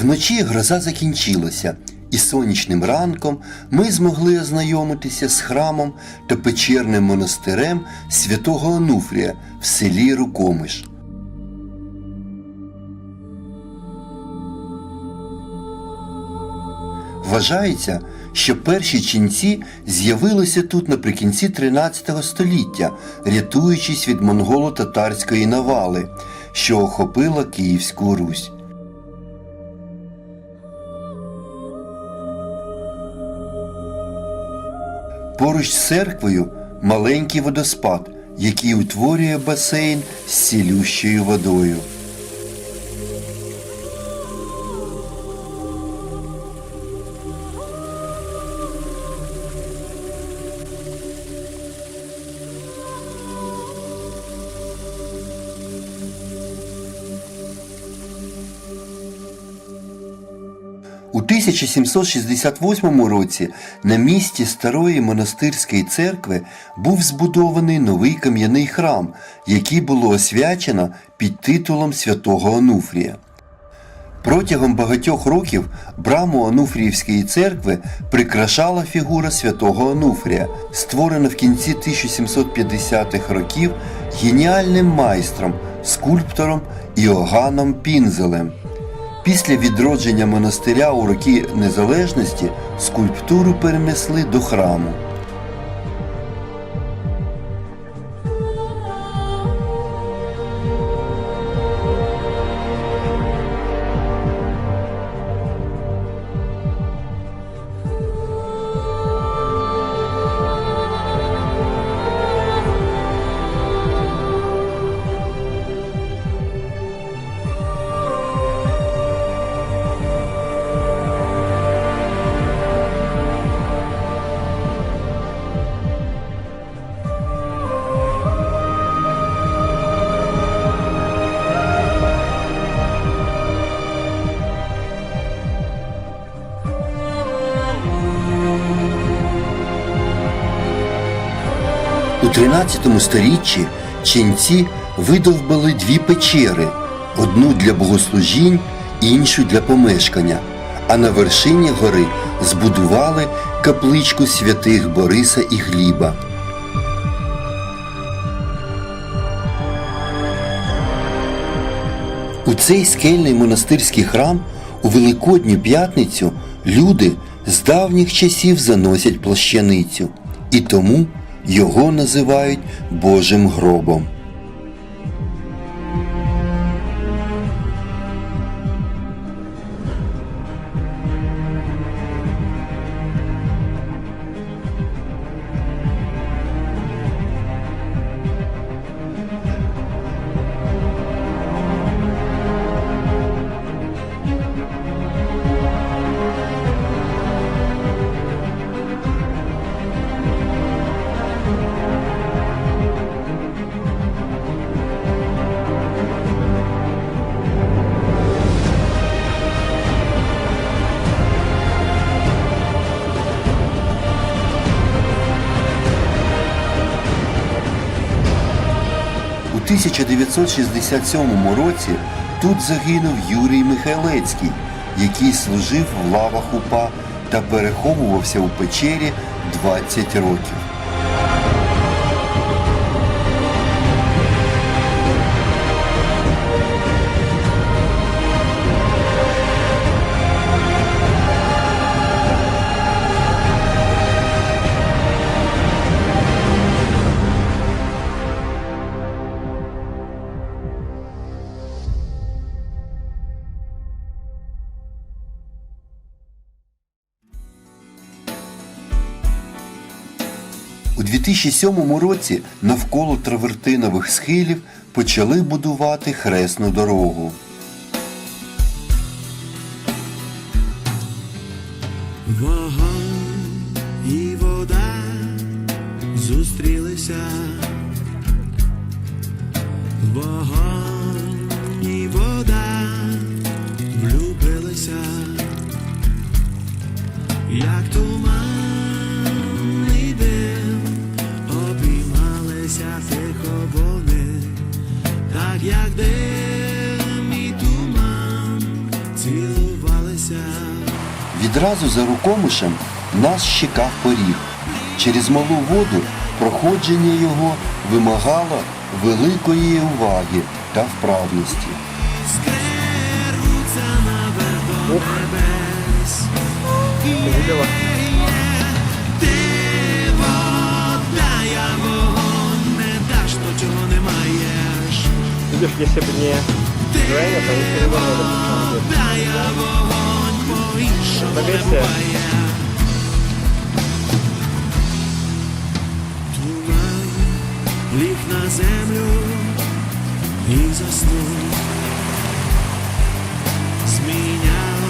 Вночі гроза закінчилася, і сонячним ранком ми змогли ознайомитися з храмом та печерним монастирем святого Онуфрія в селі Рукомиш. Вважається, що перші ченці з'явилися тут наприкінці 13 століття, рятуючись від монголо-татарської навали, що охопила Київську Русь. Поруч з церквою маленький водоспад, який утворює басейн з цілющою водою. У 1768 році на місці старої монастирської церкви був збудований новий кам'яний храм, який було освячено під титулом святого Онуфрія. Протягом багатьох років браму Онуфріївської церкви прикрашала фігура святого Онуфрія, створена в кінці 1750-х років геніальним майстром, скульптором Іоганном Пінзелем. Після відродження монастиря у роки незалежності скульптуру перенесли до храму. У 13 сторіччі ченці видовбали дві печери: одну для богослужінь, іншу для помешкання. А на вершині гори збудували капличку святих Бориса і Гліба. У цей скельний монастирський храм у Великодню п'ятницю люди з давніх часів заносять плащаницю, і тому його називають Божим гробом. 1967 році тут загинув Юрій Михайлецький, який служив в лавах УПА та переховувався у печері 20 років. У 2007 році навколо травертинових схилів почали будувати хресну дорогу. Вогонь і вода зустрілися. Вогонь Відразу за рукомишем нас чекав поріг. Через малу воду проходження його вимагало великої уваги та вправності. Видела? Ти вода, не даш то, не маєш. Вогонь, буває. Туман ліг на землю і заснув. Зміняв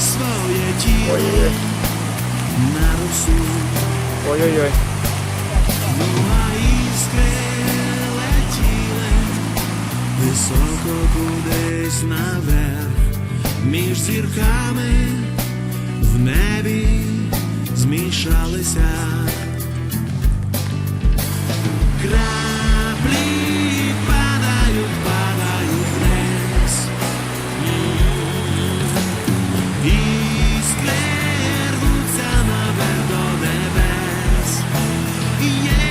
своє тіло на росу. Ой-ой-ой. Ну а іскри летіли високо кудись наверх, між зірками небі змішалися. Краплі падають, падають вниз. Іскри рвуться наверх небес. Є,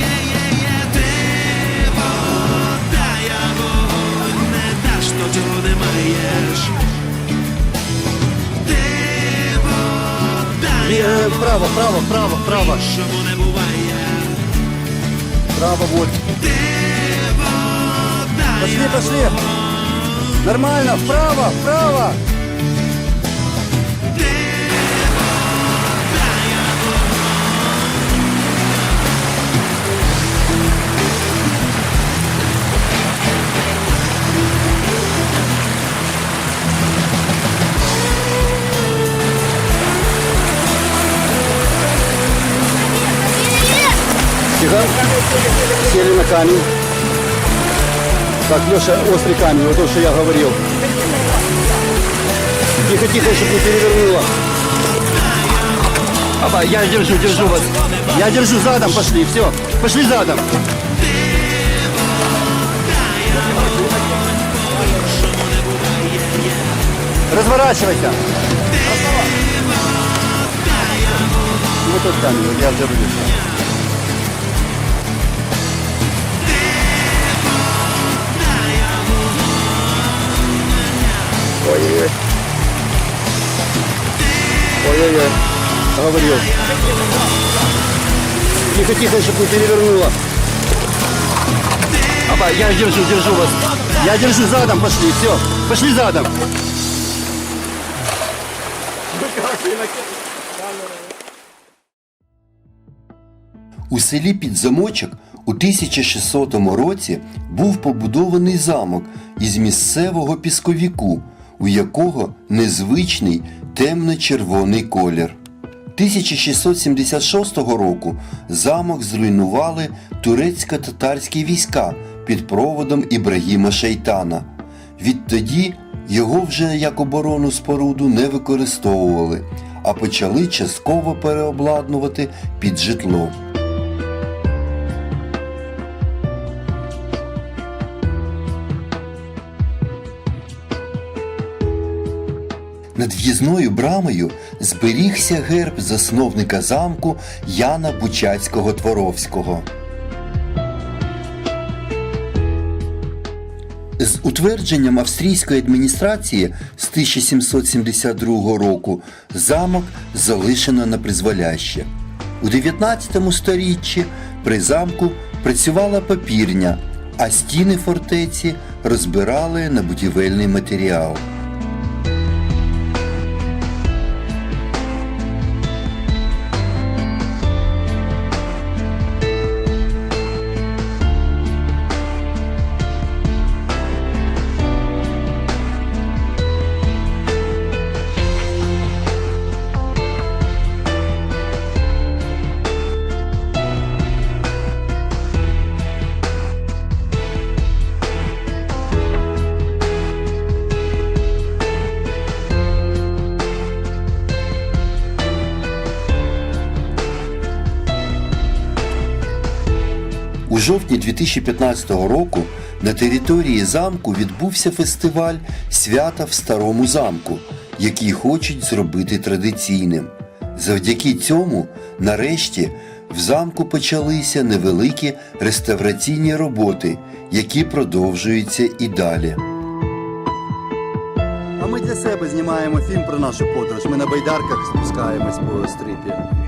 є, є, є, ти я вогонь, не даш то, чого не маєш. Я Э, Право, право, право, чому не буває. право, Вольф. Пошли, пошли. Нормально, вправо, вправо. Камень. Так, Леша, острый камень, вот то, что я говорил. Тихо, тихо, чтобы не перевернуло. Папа, я держу, держу вас. Я держу задом, пошли, все. Пошли задом. Разворачивайся. Вот тот камень, я держу. Ой-ой-ой. Ой-ой-ой. Говорил. Тихо, тихо, чтобы не перевернуло. Папа, я держу, держу вас. Я держу задом, пошли, все. Пошли задом. У селі Підзамочок у 1600 році був побудований замок із місцевого пісковіку, у якого незвичний темно-червоний колір. 1676 року замок зруйнували турецько-татарські війська під проводом Ібрагіма Шейтана. Відтоді його вже як оборонну споруду не використовували, а почали частково переобладнувати під житло. Над в'їзною брамою зберігся герб засновника замку Яна Бучацького Творовського. З утвердженням австрійської адміністрації з 1772 року замок залишено на призволяще. У 19 сторіччі при замку працювала папірня, а стіни фортеці розбирали на будівельний матеріал. У жовтні 2015 року на території замку відбувся фестиваль Свята в Старому замку, який хочуть зробити традиційним. Завдяки цьому, нарешті, в замку почалися невеликі реставраційні роботи, які продовжуються і далі. А ми для себе знімаємо фільм про нашу подорож. Ми на байдарках спускаємось по стрипі.